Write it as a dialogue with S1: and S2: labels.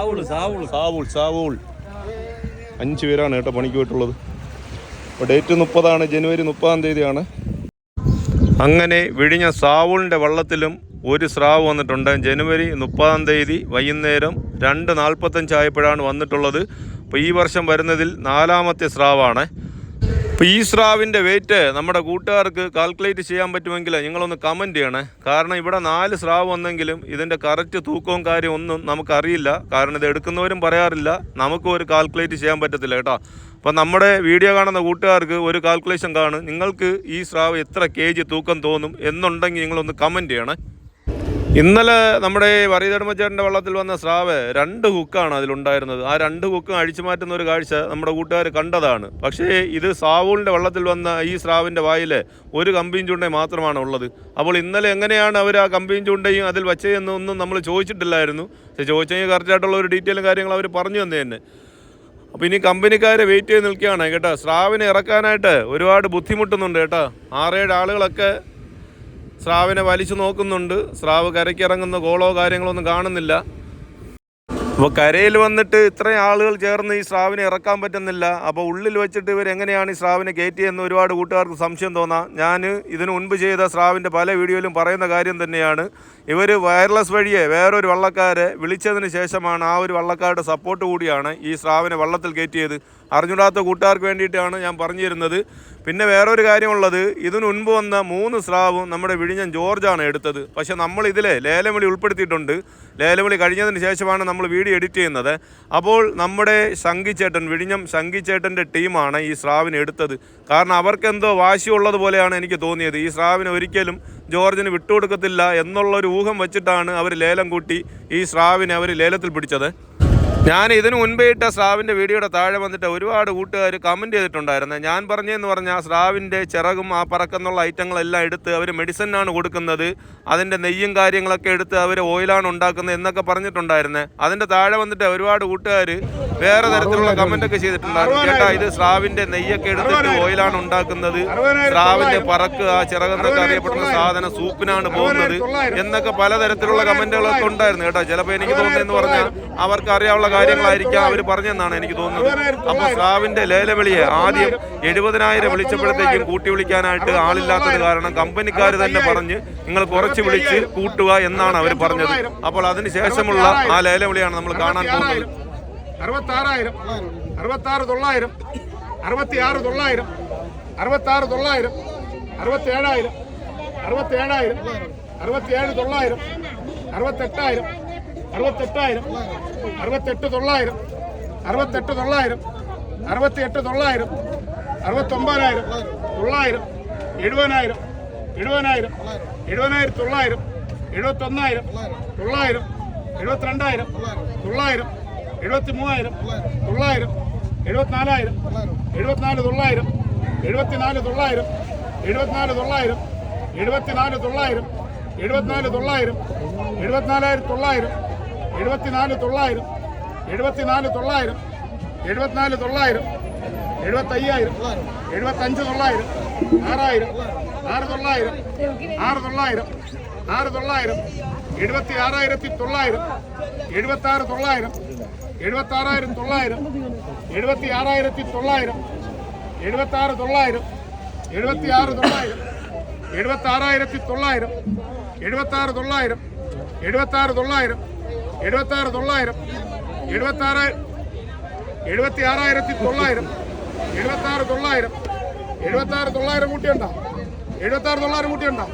S1: സാവൂൾ സാവൂൾ. അഞ്ച് പേരാണ് കേട്ടോ പണിക്ക് പോയിട്ടുള്ളത്. അപ്പോൾ ഡേറ്റ് മുപ്പതാണ് ജനുവരി മുപ്പതാം തീയതിയാണ്. അങ്ങനെ വിഴിഞ്ഞ സാവൂളിന്റെ വള്ളത്തിലും ഒരു സ്രാവ് വന്നിട്ടുണ്ട്. ജനുവരി മുപ്പതാം തീയതി വൈകുന്നേരം രണ്ട് നാൽപ്പത്തഞ്ചായപ്പോഴാണ് വന്നിട്ടുള്ളത്. അപ്പോൾ ഈ വർഷം വരുന്നതിൽ നാലാമത്തെ സ്രാവാണ്. അപ്പോൾ ഈ സ്രാവിന്റെ വെയിറ്റ് നമ്മുടെ കൂട്ടുകാർക്ക് കാൽക്കുലേറ്റ് ചെയ്യാൻ പറ്റുമെങ്കിൽ നിങ്ങളൊന്ന് കമന്റ് ചെയ്യണേ. കാരണം ഇവിടെ നാല് സ്രാവ് വന്നെങ്കിലും ഇതിന്റെ കറക്റ്റ് തൂക്കവും കാര്യം ഒന്നും നമുക്കറിയില്ല. കാരണം ഇത് എടുക്കുന്നവരും പറയാറില്ല. നമുക്കും ഒരു കാൽക്കുലേറ്റ് ചെയ്യാൻ പറ്റത്തില്ല കേട്ടോ. അപ്പോൾ നമ്മുടെ വീഡിയോ കാണുന്ന കൂട്ടുകാർക്ക് ഒരു കാൽക്കുലേഷൻ കാണും. നിങ്ങൾക്ക് ഈ സ്രാവ് എത്ര കെ ജി തൂക്കം തോന്നും എന്നുണ്ടെങ്കിൽ നിങ്ങളൊന്ന് കമന്റ് ചെയ്യണേ. ഇന്നലെ നമ്മുടെ വറീതടമച്ചേട്ടന്റെ വള്ളത്തിൽ വന്ന സ്രാവ് രണ്ട് ഹുക്കാണ് അതിലുണ്ടായിരുന്നത്. ആ രണ്ട് ഹുക്കും അഴിച്ചു മാറ്റുന്ന ഒരു കാഴ്ച നമ്മുടെ കൂട്ടുകാർ കണ്ടതാണ്. പക്ഷേ ഇത് സാവൂളിന്റെ വള്ളത്തിൽ വന്ന ഈ സ്രാവിന്റെ വായിൽ ഒരു കമ്പിയും ചൂണ്ടയും മാത്രമാണ് ഉള്ളത്. അപ്പോൾ ഇന്നലെ എങ്ങനെയാണ് അവർ ആ കമ്പിയും ചൂണ്ടയും അതിൽ വച്ചതെന്നൊന്നും നമ്മൾ ചോദിച്ചിട്ടില്ലായിരുന്നു. പക്ഷേ ചോദിച്ചെങ്കിൽ കറക്റ്റായിട്ടുള്ള ഒരു ഡീറ്റെയിലും കാര്യങ്ങൾ അവർ പറഞ്ഞു തന്നെ തന്നെ. അപ്പോൾ ഇനി കമ്പനിക്കാരെ വെയിറ്റ് ചെയ്ത് നിൽക്കുകയാണ്. കേട്ടോ സ്രാവിനെ ഇറക്കാനായിട്ട് ഒരുപാട് ബുദ്ധിമുട്ടുന്നുണ്ട് കേട്ടോ. ആറേഴ് ആളുകളൊക്കെ സ്രാവിനെ വലിച്ചു നോക്കുന്നുണ്ട്. സ്രാവ് കരയ്ക്ക് ഇറങ്ങുന്ന ഗോളോ കാര്യങ്ങളോ ഒന്നും കാണുന്നില്ല. അപ്പോൾ കരയിൽ വന്നിട്ട് ഇത്രയും ആളുകൾ ചേർന്ന് ഈ സ്രാവിനെ ഇറക്കാൻ പറ്റുന്നില്ല. അപ്പോൾ ഉള്ളിൽ വെച്ചിട്ട് ഇവർ എങ്ങനെയാണ് ഈ സ്രാവിനെ കയറ്റിയെന്ന് ഒരുപാട് കൂട്ടുകാർക്ക് സംശയം തോന്നാം. ഞാൻ ഇതിനു മുൻപ് ചെയ്ത സ്രാവിന്റെ പല വീഡിയോയിലും പറയുന്ന കാര്യം തന്നെയാണ്. ഇവർ വയർലെസ് വഴിയെ വേറൊരു വള്ളക്കാരെ വിളിച്ചതിന് ശേഷമാണ് ആ ഒരു വള്ളക്കാരുടെ സപ്പോർട്ട് കൂടിയാണ് ഈ സ്രാവിനെ വള്ളത്തിൽ കയറ്റിയത്. അറിഞ്ഞൂടാത്ത കൂട്ടുകാർക്ക് വേണ്ടിയിട്ടാണ് ഞാൻ പറഞ്ഞു തരുന്നത് പിന്നെ വേറൊരു കാര്യമുള്ളത് ഇതിനു മുൻപ് വന്ന മൂന്ന് സ്രാവും നമ്മുടെ വിഴിഞ്ഞൻ ജോർജാണ് എടുത്തത്. പക്ഷേ നമ്മൾ ഇതിലെ ലേലം വിളി ഉൾപ്പെടുത്തിയിട്ടുണ്ട്. ലേലം വിളി കഴിഞ്ഞതിന് ശേഷമാണ് നമ്മൾ വീഡിയോ എഡിറ്റ് ചെയ്യുന്നത്. അപ്പോൾ നമ്മുടെ ശങ്കിച്ചേട്ടൻ വിഴിഞ്ഞം ശങ്കിച്ചേട്ടന്റെ ടീമാണ് ഈ സ്രാവിനെ എടുത്തത്. കാരണം അവർക്കെന്തോ വാശിയുള്ളത് പോലെയാണ് എനിക്ക് തോന്നിയത്. ഈ സ്രാവിനെ ഒരിക്കലും ജോർജിന് വിട്ടുകൊടുക്കത്തില്ല എന്നുള്ളൊരു ഊഹം വെച്ചിട്ടാണ് അവർ ലേലം കൂട്ടി ഈ സ്രാവിനെ അവർ ലേലത്തിൽ പിടിച്ചത്. ഞാൻ ഇതിനു മുൻപേ ഇട്ട സ്രാവിന്റെ വീഡിയോയുടെ താഴെ വന്നിട്ട് ഒരുപാട് കൂട്ടുകാർ കമന്റ് ചെയ്തിട്ടുണ്ടായിരുന്നു. ഞാൻ പറഞ്ഞതെന്ന് പറഞ്ഞാൽ സ്രാവിന്റെ ചിറകും ആ പറക്കെന്നുള്ള ഐറ്റങ്ങളെല്ലാം എടുത്ത് അവർ മെഡിസിനാണ് കൊടുക്കുന്നത്. അതിന്റെ നെയ്യും കാര്യങ്ങളൊക്കെ എടുത്ത് അവർ ഓയിലാണ് ഉണ്ടാക്കുന്നത് എന്നൊക്കെ പറഞ്ഞിട്ടുണ്ടായിരുന്നു. അതിന്റെ താഴെ വന്നിട്ട് ഒരുപാട് കൂട്ടുകാർ വേറെ തരത്തിലുള്ള കമന്റ് ഒക്കെ ചെയ്തിട്ടുണ്ടായിരുന്നു. ചേട്ടാ ഇത് സ്രാവിന്റെ നെയ്യൊക്കെ എടുത്തിട്ട് ഓയിലാണ് ഉണ്ടാക്കുന്നത്. സ്രാവിന്റെ പറക്ക് ആ ചിറകെന്നൊക്കെ അറിയപ്പെടുന്ന സാധനം സൂപ്പിനാണ് പോകുന്നത്. എന്നൊക്കെ പലതരത്തിലുള്ള കമന്റുകളൊക്കെ ഉണ്ടായിരുന്നു കേട്ടോ. ചിലപ്പോൾ എനിക്ക് തോന്നുന്നതെന്ന് പറഞ്ഞാൽ അവർക്ക് അറിയാവുള്ള കാര്യങ്ങളായിരിക്കാം അവർ പറഞ്ഞെന്നാണ് എനിക്ക് തോന്നുന്നത്. അപ്പൊ സ്രാവിന്റെ ലേലവിളിയെ ആദ്യം എഴുപതിനായിരം വിളിച്ചപ്പോഴത്തേക്കും കൂട്ടി വിളിക്കാനായിട്ട് ആളില്ലാത്തത് കാരണം കമ്പനിക്കാർ തന്നെ പറഞ്ഞ് നിങ്ങൾ കുറച്ച് വിളിച്ച് കൂട്ടുക എന്നാണ് അവർ പറഞ്ഞത്. അപ്പോൾ അതിന് ശേഷമുള്ള ആ ലേലവിളിയാണ് നമ്മൾ കാണാൻ പോകുന്നത്.
S2: അറുപത്താറായിരം അറുപത്താറ് തൊള്ളായിരം അറുപത്തി ആറ് തൊള്ളായിരം അറുപത്താറ് തൊള്ളായിരം അറുപത്തേഴായിരം അറുപത്തേഴായിരം അറുപത്തിയേഴ് തൊള്ളായിരം അറുപത്തെട്ടായിരം അറുപത്തെട്ടായിരം അറുപത്തെട്ട് തൊള്ളായിരം അറുപത്തെട്ട് തൊള്ളായിരം അറുപത്തിയെട്ട് തൊള്ളായിരം അറുപത്തൊമ്പതിനായിരം തൊള്ളായിരം എഴുപതിനായിരം എഴുപതിനായിരം എഴുപതിനായിരത്തി തൊള്ളായിരം എഴുപത്തൊന്നായിരം തൊള്ളായിരം എഴുപത്തിരണ്ടായിരം തൊള്ളായിരം എഴുപത്തി മൂവായിരം തൊള്ളായിരം എഴുപത്തിനാലായിരം എഴുപത്തിനാല് തൊള്ളായിരം എഴുപത്തിനാല് തൊള്ളായിരം എഴുപത്തിനാല് തൊള്ളായിരം എഴുപത്തിനാല് തൊള്ളായിരം എഴുപത്തിനാല് തൊള്ളായിരം എഴുപത്തിനാലായിരത്തി തൊള്ളായിരം എഴുപത്തിനാല് തൊള്ളായിരം എഴുപത്തിനാല് തൊള്ളായിരം എഴുപത്തിനാല് തൊള്ളായിരം എഴുപത്തയ്യായിരം എഴുപത്തഞ്ച് തൊള്ളായിരം ആറായിരം ആറ് തൊള്ളായിരം ആറ് തൊള്ളായിരം ആറ് തൊള്ളായിരം എഴുപത്തി ആറായിരത്തി തൊള്ളായിരം എഴുപത്തി ആറ് തൊള്ളായിരം എഴുപത്തി ആറായിരം തൊള്ളായിരം. എഴുപത്തി ആറായിരത്തി തൊള്ളായിരം. എഴുപത്തി ആറ് തൊള്ളായിരം. എഴുപത്തി ആറ് തൊള്ളായിരം. എഴുപത്തി ആറായിരത്തി തൊള്ളായിരം. എഴുപത്തി ആറ് തൊള്ളായിരം. എഴുപത്തി ആറ് തൊള്ളായിരം. എഴുപത്തി ആറ് തൊള്ളായിരം. എഴുപത്തി ആറ് എഴുപത്തി ആറായിരത്തി തൊള്ളായിരം. എഴുപത്തി ആറ് തൊള്ളായിരം. എഴുപത്തി ആറ് തൊള്ളായിരം കൂട്ടിയുണ്ടോ? എഴുപത്തി ആറ് തൊള്ളായിരം കൂട്ടിയുണ്ടോ?